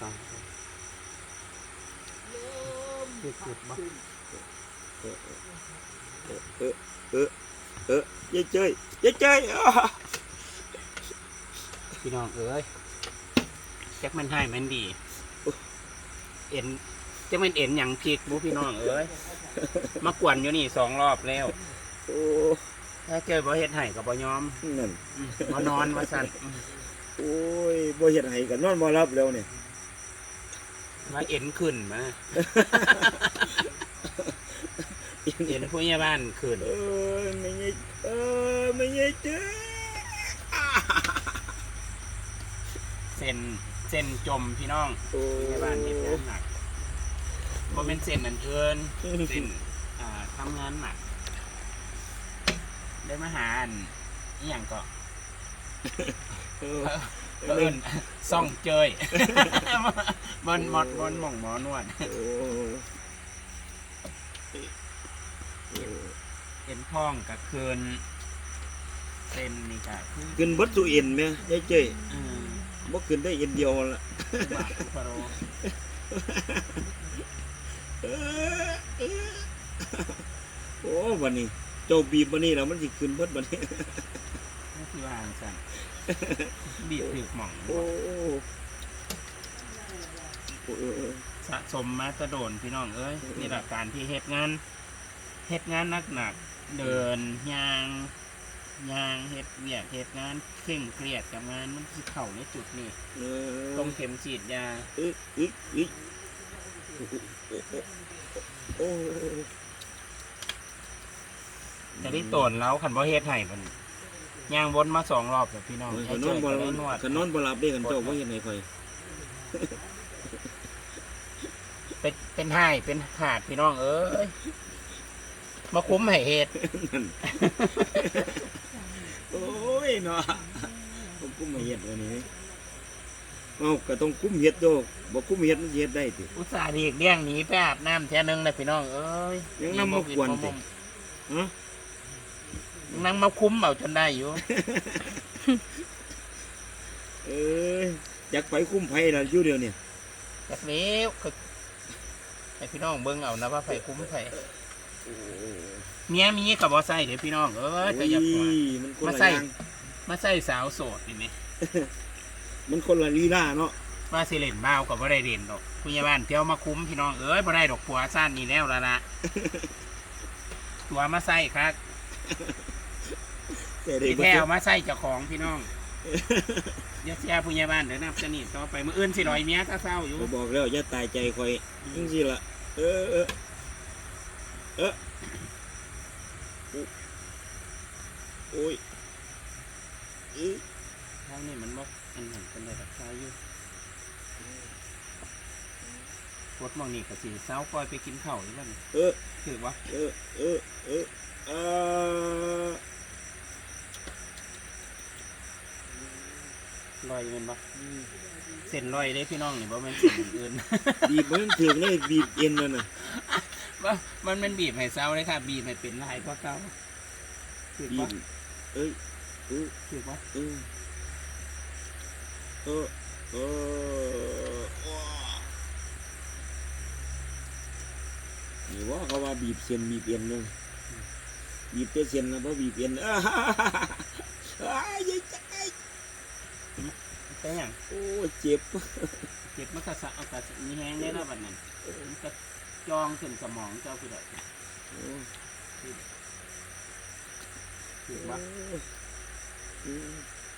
ฟังเจ็บเจ็บบ่เออเออเออเออเออยายเจ้ยยายเจ้ยอ้าพี่น้องเอ้ยจักมันให้มันดี เอ็นจักมันเอ็นหยังพริกบุพี่น้องเอ้ยมากวนอยู่นี่สองรอบแล้วโอ้ถ้าเจอบ่เฮ็ดให้ก็บ่ยอมนั่นอืมบ่นอนว่าสั่นอืมโอ้ยบ่เฮ็ดให้กันนอนบ่หลับแล้วเนี่ย ว่าเอ็นขึ้นมาเอ็นผู้ใหญ่บ้านขึ้นเออไม่ใช่เออไม่ใช่เจ้ยเส้นเส้นจมพี่น้องโอ้ผู้ใหญ่บ้านเฮ็ดงานหนักบ่เป็นเส้นอันเอินเส้นอ่าทำงานหนักได้มาหาอันอีหยังก็เออเอิ้นซ่องเจย มันหมดบนหม่องหมอนวดโอ้เออเอ็นท้องกับคืนเส้นนี่ก็คือขึ้นเบัดสุเอ็นไหมยายเจ้ยเออบ่ขึ้นได้เอ็นเดียวละบาทพะโรเออเออโอ้วันนี้ เจ้าบีบวันนี้แล้วมันสิขึ้นเบิดวันนี้นี่คือวางสั่นบีบถือหม่องโอ้โอ้โอ้เออเออ สะสมมาตะโดนพี่น้องเอ้ยนี่แหละการที่เฮ็ดงานเฮ็ดงานหนักๆเดินยางยางเฮ็ดเวียกเฮ็ดงานเคร่งเครียดกับงานมันสิเข้าในจุดนี้เออต้องเข็มฉีดยาอึกอึกอึกโอ้จะได้ตนแล้วขันบ่เฮ็ดให้มันย่างวนมาสองรอบแล้วพี่น้องขให้นเจอนอบ่ก็หลัได้บนวดขนอนบ่หลับเด้กันเจ้าบ่เฮ็ดให้ข่อย เป็นเป็นให้เป็นขาดพี่น้องเอ้ยมาคุ้มให้เฮ็ดนั่นโอ้ยเนาะผมกุ้มมาเฮ็ดวันนี้เอ้าก็ต้องกุ้มเฮ็ดโดอกบ่กุ้มเฮ็ดมันสิเฮ็ดได้ติอุตส่าห์เรียกเลี้ยงหนีไปอาบน้ำแท่นึงนะพี่น้องเอ้ยยังนำมากวนสิฮะยังนั่งมาคุ้มเอาจนได้อยู่ เอ้ยอยากไปคุ้มไผล่ะอยู่เดียวเนี่ยจักเลี้ยวคือ ให้พี่น้องเบิ่งเอานะว่าไผคุ้มไผโอ้เมียมีกับบ่ใส่เดี๋ยวพี่น้องเอ้ยก็อย่าปล่อยยมันคนมาละใส่อย่างมาใส่สาวโสดนี่ไหมมันคนละลีลาเนาะว่าสิเล่นบ้าวกับบ่ได้เล่นดอกผู้ใหญ่บ้านเที่ยวมาคุ้มพี่น้องเอ้ยบ่ได้ดอกผัวซ่านนี่แล้วละละ ตัวมาใส่ครับแต่ได้พี่บ่แท้เจ็บเอามาใส่เจ้าของพี่น้อง อย่าเสียผู้ใหญ่บ้านเดี๋ยวนับสนิทต่อไปมื้ออื่นสิลอยเมียถ้าเศร้าอยู่ก็บอกแล้วอย่าตายใจข่อยจังซี่ล่ะเออเออเออโอ้ยอื้อทางนี้มันบ่อันนั้นเป็นได้แบบใช้อยู่รถมองนี่ก็สิเศร้าปล่อยไปกินข้าวอีกแล้วนี่เออถือว่าเออเออเออเออ ลอยอยู่แม่นบ่เส้นลอยเด้พี่น้องนี่บ่แม่นเส้นอื่นบีบมันถึงเลยบีบเอ็นนั่นน่ะว่ามันเป็นบีบให้เศร้าเลยค่ะ บีบให้เป็นลายกว่าเก่าถือบีว่าบเอ้ยเออถือว่าเออเออเออว้านี่ว่าเขาว่าบีบเส้นบีบเอ็นเลยบีบแต่เส้นนะเพราะบีบเอ็นอ้าฮ่าฮ่าฮ่า อ้ายยายใจแต่หยังโอ้ยเจ็บเจ็บมันก็สะเอาก็มีแห้งได้แล้วบัดนั้นมันก็จองขึ้นสมองเจ้าคือแบบถือว่า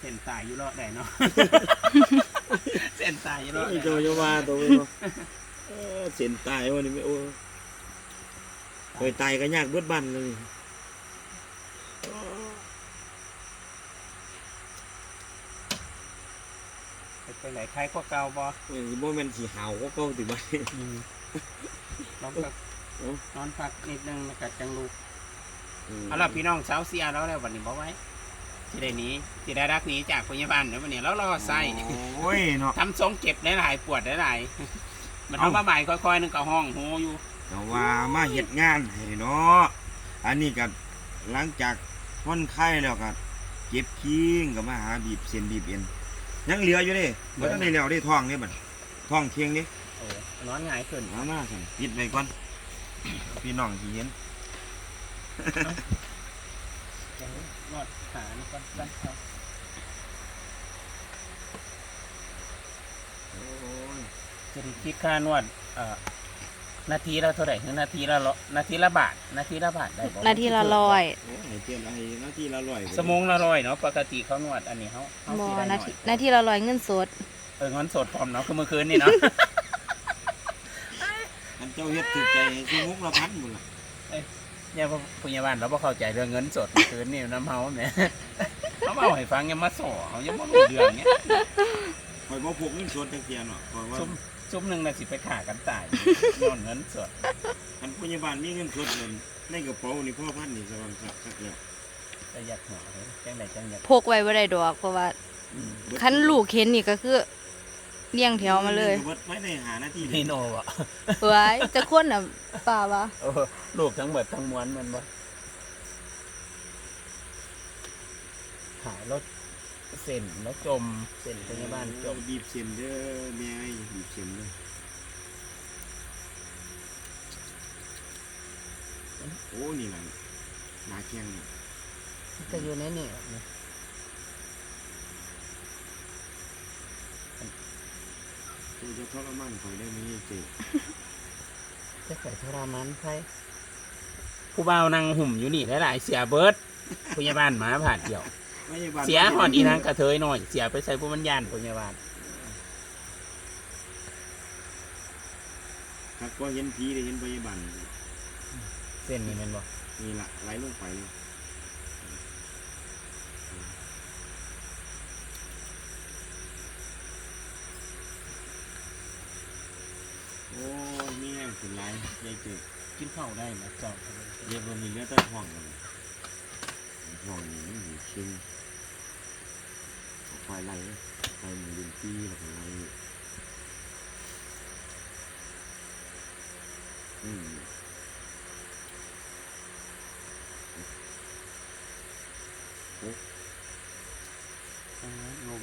เส้นตายอยู่รอดได้เนาะเส้นตายอยู่รอดไอ้ได้เจ้าจะว่าตัวไปบ่เออเส้นตายวันนี้ไม่โอ้เคยตายก็ยากเบิดบ้านเลย ไปไหนใครก็เก่าบ่เออบ่แม่นสิหาวก็เก่าติบ่ลองก็เอ้านอนพักนิดนึงแล้วก็จังลูกมเอาล่ะพี่น้องสาวเสียแล้วแล้ววันนี้บอกไว้สิได้หนี้สิได้รักหนี้จากพยาบาลเดี๋ยววันนี้แล้วรอใส่โอ้ยเนาะทำทรงเจ็บได้หลายปวดได้หลายมันเอาเอ้ามาบ่ายค่อยๆนึงก็ห้องโหอยู่แต่ว่ามาเฮ็ดงานให้เนาะอันนี้ก็หลังจากพ้นไข้แล้วก็เจ็บคิงก็มาหาบีบเส้นบีบเอ็น ยังเหลืออยู่เด้บ่ทันได้แล้วได้ท้องนี่บัดท้องเคียงดิโอ้นอนหงายขึ้นเอามาสั่นปิดไปก่อนพี่น้องที่เห็นเดี๋ยวนวดขานี่ก่อนก่อนครับโอ้ยจะได้คิดค่านวดเอ่อ นาทีละเท่าไหร่ถึงนาทีละร้อยนาทีละบาท นาทีละบาทได้บ่นาทีละร้อยโอ้ยเตรียมไอ้หน้าที่ละร้อยสมงละร้อยเนาะปกติเขานวดอันนี้เขาเขาบอสิได้หนาน่อทียนาทีละร้อยเงินสด เออเงินสดพร้อมเนาะคือเมื่อคืนนี่เนาะ อันเจ้าเฮ็ดถูกใจชั่วโมงละพันหมดละเนี่ยพยาบาลเราบ่เข้าใจเรื่องเงินสดเมื่อคืนนี่น้ำเฮาแหม่เขามาเอาให้ฟังยังมาสอเขายังบ่รู้เรื่องเนี้ย คอยบ่พกเงินสดจังเทียเนาะคอยว่าซุ่มซุ่มหนึ่งน่ะสิไปขากันตายย้อนเงินสดอันพยาบาลมีเงินสดนั่นในกระเป๋านี่พ่อพันนี่สว่างคักคักแล้วแต่อยากหัวเลยจังใดจังอยากพกไว้บ่ได้ดอกเพราะว่าอืมคันลูกเห็นนี่ก็คือเลี้ยงแถวมาเลยบิดไว้ในหานาทีเลยนี่โนอะเฮ้ยจะคนน่ะป่าวะเออลูกทั้งหมดทั้งมวลมันบ่หายรถเส้นแล้วจมเส้นพยาบาลจมบีบเส้นเด้อแม่ไอ้บีบเส้นเด้อโอ้นี่แหละหนาแข้งนี่จะอยู่ในนี่นะกูจะทรมานคอยได้ไหมเจ๊จะใส่ทรมานใครผู้บ่าวนั่งหุ่มอยู่นี่หลายๆเสียเบิร์ดพยาบาลหมาผ่านเดียวพยาบาล เสียหอดอีนางกระเทยหน่อย เสียไปใส่ผู้บรรยานพยาบาลถ้าก็เห็นผีได้เห็นพยาบาลเส้นนี้แมันบ่นี่ละไหลลงไปเลยโอ้ยนี่แห้งขึ้นไหลยายเจ๊กินข้าวได้นะเจ้าเรียกว่ามีเลือดใต้ท้องมันท้องนี่มันอยู่ชิงเอา ควายไหลไปมันยืนที่แล้วก็ไหลอืมลม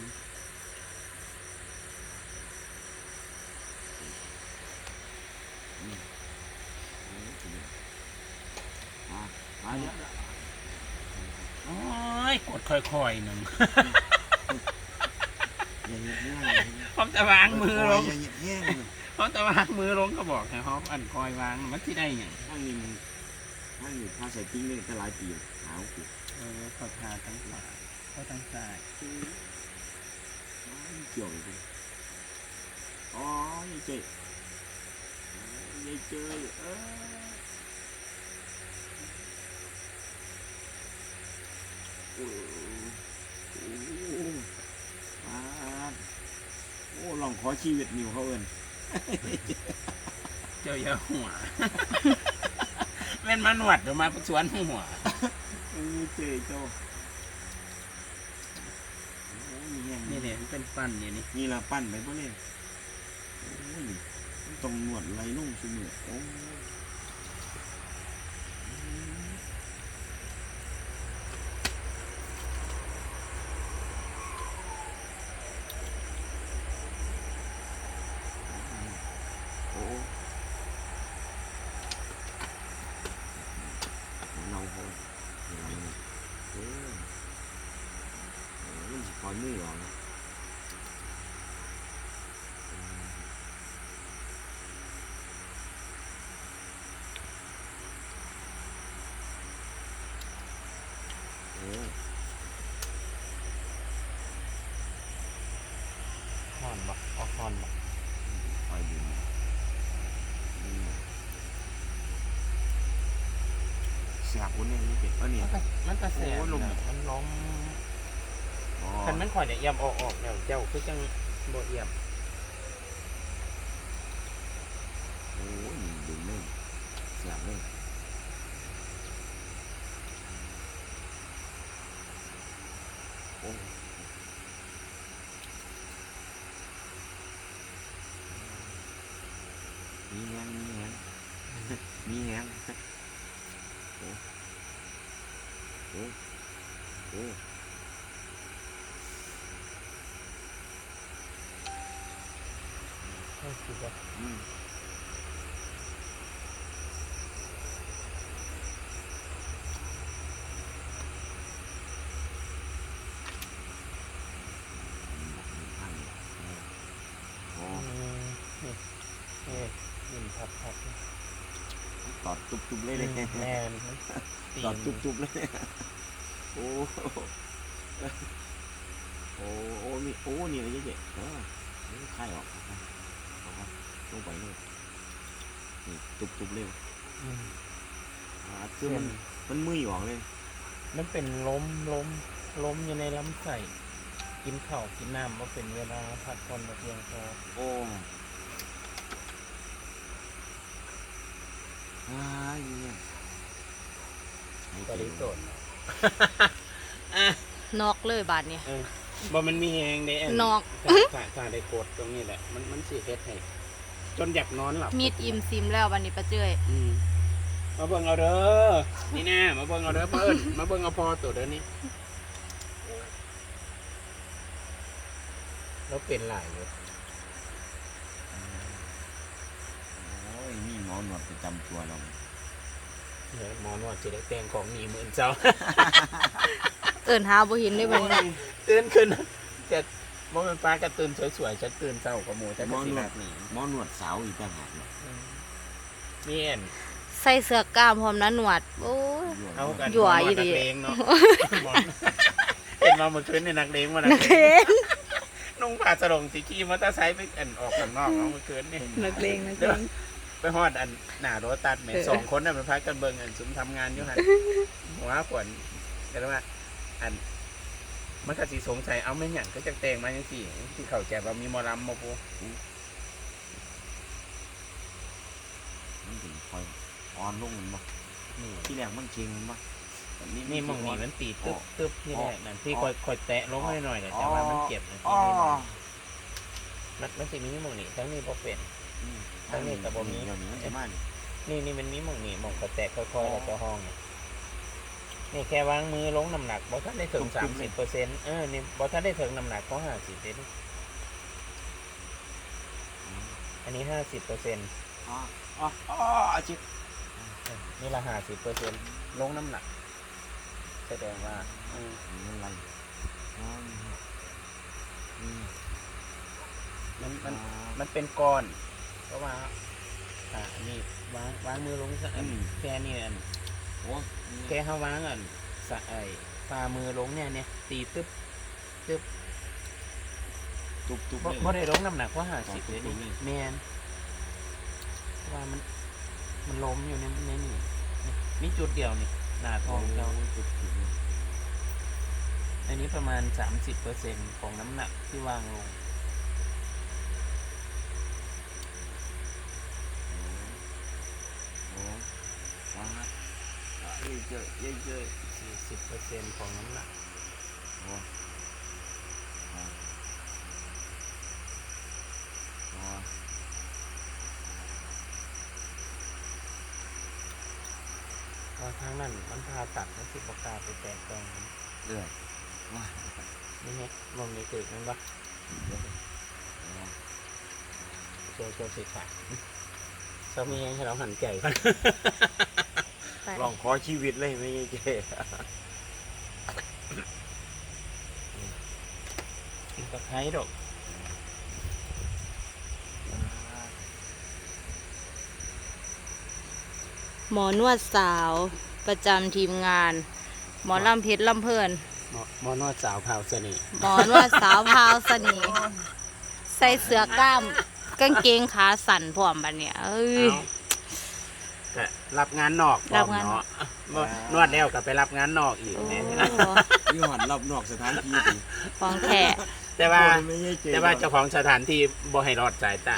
อะอะเนี่ยโอ้ยกดค่อยๆหนึ่ง อย่าเหยียดแห้ง อย่าเหยียดพร้อมจะวางมือลงอย่าเหยียดแห้งเลยพร้อมจะวางมือลงก็บอกให้เขาอันคอยวางมันที่ได้อย่างข้างนี้มันข้างนี้พาใส่ติ้งเลยตั้งหลายปีหนาวปีเออขอทาทั้งขวาก็ทั้งซ้ายเกี่ยวเลยอ๋อยังเจ๊ยังเจอเออโอ้โหอ่าโอ้ ลองขอชีวิตนิวเขาเอินเจ้าอย่าหัวแม่นมาหนวดเดี๋ยวมาสวนหัวเออเจ๊เจ้าโอ้ยแห้งนี่เนี่ยมันเป็นฟันนี่นี่นี่ละปั้นไปบ่เลยโอ้ยมันต้องนวดไหลลงซุมือโอ้ยโอ้เราเขาเรา เออโอ้ยมันสิคอยมือออกนะ โอ้ หอนบ่ออกหอนบ่ ไปดูอืม เสียบคนนี้นี่เป็ดปะเนี่ย มันก็มันก็แสบโอ้ลมนะมันล้มอ๋อคันมันข่อยเนี่ยเอี่ยมออกออกแล้วเจ้าคือจังบ่เอี่ยมโอ้ยดึงเลยเสียบเลยโอ้มีแฮงมีแฮง มีแฮงโอ้โอ้โอ้ แค่คือว่าอืมโอ้อืมนี่นี่ยินพับพับตอดตุบๆเลยเลยแม่นตีนตอดตุบๆเลยโอ้โหโอ้ โอ้ นี่ โอ้ นี่อะไรเจ๊เออนี่คลายออกออกมาออกมา ลงไปเลยนี่ตุบๆเลยอืมอ่าคือมันมันมือออกเลย มันเป็นล้มล้มล้มอยู่ในลำไส้กินข้าวกินน้ำว่าเป็นเวลาพักผ่อนบ่เพียงพอโอ้อ้ายเนี่ยไอ้ก็เจ๋ได้งโดนนอกเลยบาดเนี่ยเออบ่มันมีแหงได้อันนอกถ้าถ้าถ้าได้กดตรงนี้แหละ มันมันสิเฮ็ดให้ จนอยากนอนหลับมีดอิ่มซิมแล้วบัดนี้ปะเจ้ยอืมมาเบิ่งเอาเด้อนี่แน่มาเบิ่งเอาเด้อเพิ่นมาเบิ่งเอาพอตัวเด้อนี่แล้วเป็นหลายเลยโอ้ยนี่หมอหนวดประจำตัวเราเดี๋ยวหมอนวดจะได้แต่งของหนีหมื่นเจ้า เอิ้นหาบ่เห็นได้บัดนี้ตื่นขึ้นจะ บ่เป็นป้ากระตื่นสวยๆจะตื่นเช้ากว่าหมู่แต่หมก็อสิหนวนัดกหนีหมอหนวดสาวอีกต่างหากเนาะอืมนี่เอ็นใส่เสื้อกล้ามพร้อมนะหนวด โอ้ย เอากันยั่วหมนอีนัดีกเลงเนาะหมอนเห็นมาเมื่อคืนในนักเลงมานันักกเลเลงงนุ่งผ้าสรงสีขี้มอเตอร์ไซค์ไปอันออกข้างนอกเนาะเมื่อคืนนี่นักเลงนักเลง ไปฮอดอันหน้ารถตัดแหม่เออ สองคนน่ะไปพักกันเบิ่งอันซุ้มทำงานอยู่หันหัวขวนก็เลยว่า อัน มันก็สิสงสัยเอาไม่นหยังก็จะแต่งมาจังซี่ที่เข้าใจว่ามีหมอลำมาปูมันถึงคอยอ่อนลงมันบ่นี่ที่แรกมันเชิงมันบ่แต่นี่มองนี่มันตีตึ๊บตึ๊บที่แรกนั่นที่อ๋อคอยคอยแตะลงให้หน่อยแต่ว่ามันเจ็บนะอ๋อที่นี่มันมันสิมีมองนี่ทั้งนี้บ่เป็นอืมทางนี้ก็บ่มีเดี๋ยวนี้มันจะมานี่นี่นี่มันมีมองนี่มองคอยแตะค่อยๆแล้วก็ห้องนี่ นี่แค่วางมือลงน้ำหนักบ่ทันได้ถึงสามสิบเปอร์เซ็นต์เออนี่บ่ทันได้ถึงน้ำหนักก็ห้าสิบเซนอันนี้ห้าสิบเปอร์เซ็นต์อ๋ออ๋ออ๋อจิตนี่ละห้าสิบเปอร์เซ็นต์ลงน้ำหนัก แสดงว่าเออนี่อะไรอ๋อนี่อืมมันมันอ๋อมันเป็นก้อนเพราะว่า อ่านี่วางวางมือลงสักอันอืมแค่นี้อันโอ้ แค่เขาวางอันสะไอ้ฝ่ามือลงเนี่ยเนี่ยตีตึ๊บตึ๊บตุบตุบบ่เลยบ่ได้ลงน้ำหนักว่าห้าสิบอ๋อเลยตุ๊บนี่ๆเลยแมนเพราะว่ามันมันล้มอยู่ในในนี่นี่นี่จุดเดียวนี่หน้าท้องเราโตุบตุบเลยอันนี้ประมาณสามสิบเปอร์เซ็นของน้ำหนักที่วางลง โอ้ว้าอะ เยอะเยอะเยอะสี่สิบเปอร์เซ็นต์ของน้ำหนักโอ้อะอ๋อเพราทางนั้นมันพาตัดมันสิบประกาไปแตกตรงนั้นเรื่อยว้านี่ไงมองในตึกนั่นปะเยอะอ๋อเจอเจอสิขาดเรามีให้เราหันใจกัน ไปลองขอชีวิตเลยไม่ใช่เจ๊ตะไคร้ดอกหมอนวดสาวประจำทีมงาน หมอลำเพชรลำเพลินหมอหมอนวดสาวเผาเสน่ห์หมอนวดสาวพราวเสน่ห์ใส่เสื้อกล้ามกางเกงขาสั่นพร้อมบัดเนี่ยเอ้ย เอาก็ รับงานนอกพร้รัอบมงานเนาะบ่นวดแล้วก็ไปรับงานนอกอีกโอ้เนี่ยนี่หอนรอบนอกสถานที่สิของแท้แต่ว่าไม่ใช่เจ๊แต่ว่าเจ้าของสถานที่บ่ให้รอดสายตา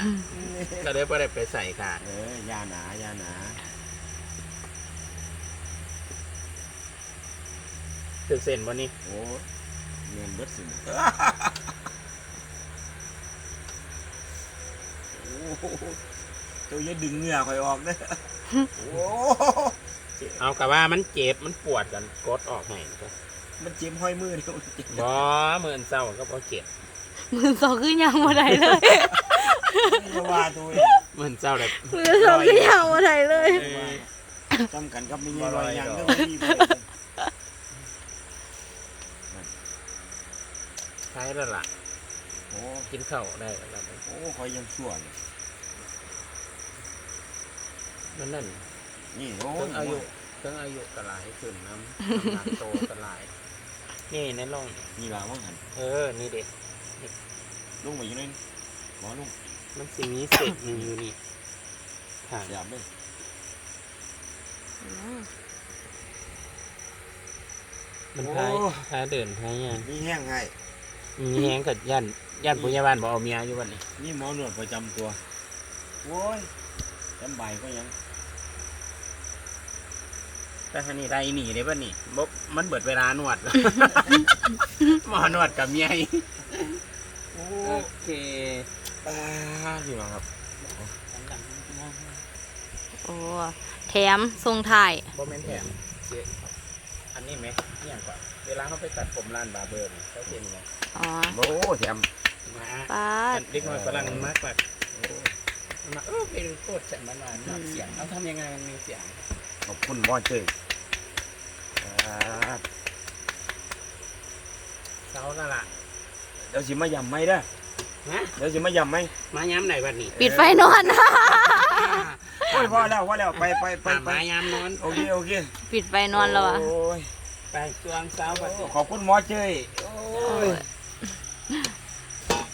ก็เลยบ่ได้ไปใส่ขาดเออยาหนายาหนาถึกเส้นบ่นี่โอ้เงินเบิดสิโอ้โหเจ้าอย่าดึงเหงื่อคอยออกเด้อ โอ้เอากะว่ามันเจ็บมันปวดกันกดออกให้ก็มันเจ็บห้อยมือเดียวมันเจ็บบ่มื้ออนเช้าก็บ่เจ็บมือสองคือยังบ่ได้เลยก็ว่าตัวเองเหมือนเจ้าเลยมือสองก็ยาวมาไหนเลยจำกันกับไม่มีรอยยางบ่ก็ลอยดอกไม่มีไปใช้แล้วล่ะโอ้กินข้าวได้แล้วโอ้คอยยังชั่วเลย มันนั่นนี่โอ้เครื่องอายุยเครื่องอายุกระหลายขึ้นน้ำน้ำหนักโตกระหลาย นี่ในร่อง นี่ล่ะว่าหันเออ นี่เด็กลุงไปอยู่นั่นหมอลุงมันสิมีเศษอยู่อยู่นี่ค่ะหยาบเลยมันพายพายเดินพายยังมีแห้งให้มีแหงกับยันยันปุญญาบาลบอกเอาเมียอยู่วันนี้นี่หมอหนวดประจำตัวโอ้ยจำใบายก็ยัง แต่ทันนี้ได้หนีได้ป่ะนี่บมันเบิดเวลานวด หมอนวดกับเมียอีกโอ้โอเคอ่าพี่น้องครับโอ้แถมทรงถ่ายโมเมนแถมเสียอันนี้ไหมเนี่ยก่อนเวลาเขาไปตัดผมร้านบาร์เบอร์นี่เขาเป็นไงอ๋อโอ้แถมมาป้าอัดนเด็กน้อยฝรั่งมากกว่ามันมาเออเป็นโคตรแสนมันมาหนักเสียงเขาทำยังไงมันมีเสียง ขอบคุณหมอเจยอ่าเสาละล่ะเดี๋ยวสิมายำไหมเด้อฮะเดี๋ยวสิมายำไหมมาย้ำไหนวันนี้ปิดไฟนอน โอ้ยพอแล้วพอแล้วไปไปไปไปมาย้ำนอนโอเคโอเคปิดไฟนอนแล้วอะโอ้ยไปจวงเสาบัดนี้ขอบคุณหมอเจยโอ้ย